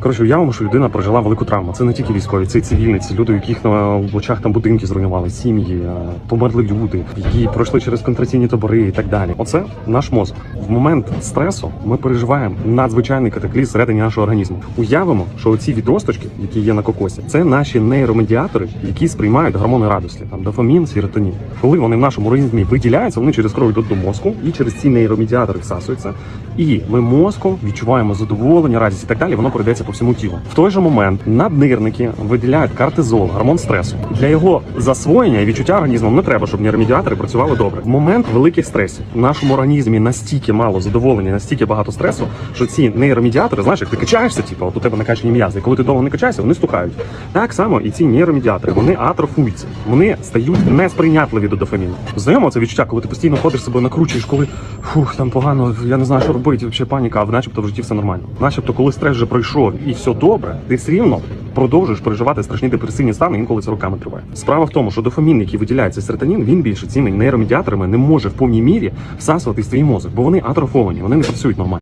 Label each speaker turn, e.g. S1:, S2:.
S1: Коротше, уявимо, що людина прожила велику травму. Це не тільки військові, це й цивільні, це люди, у яких на очах там будинки зруйнували, сім'ї, е, померли люди, які пройшли через контраційні табори і так далі. Оце наш мозок. В момент стресу ми переживаємо надзвичайний катаклізм всередині нашого організму. Уявимо, що оці відросточки, які є на кокосі, це наші нейромедіатори, які сприймають гормони радості, там дофамін, серотонін. Коли вони в нашому організмі виділяються, вони через кров йдуть до мозку і через ці нейромедіатори всасуються. І ми мозком відчуваємо задоволення, радість і так далі. Воно передається по всьому тілу. В той же момент наднирники виділяють кортизол, гормон стресу. Для його засвоєння і відчуття організму не треба, щоб нейромедіатори працювали добре. В момент великих стресів в нашому організмі настільки мало задоволення, настільки багато стресу, що ці нейромедіатори, знаєш, як ти качаєшся, типу, от у тебе накачані м'язи. Коли ти довго не качаєшся, вони стукають. Так само і ці нейромедіатори, вони атрофуються, вони стають несприйнятливі до дофаміну. Знайомо це відчуття, коли ти постійно ходиш себе накручуєш, коли фух, там погано, я не знаю, що робити, взагалі паніка, а начебто в житті все нормально. Начебто, коли стрес вже пройшов і все добре, ти все рівно продовжуєш переживати страшні депресивні стани, інколи це роками триває. Справа в тому, що дофамін, який виділяється серотонін, він більше цими нейромедіаторами не може в повній мірі всасувати в твій мозок, бо вони атрофовані, вони не працюють нормально.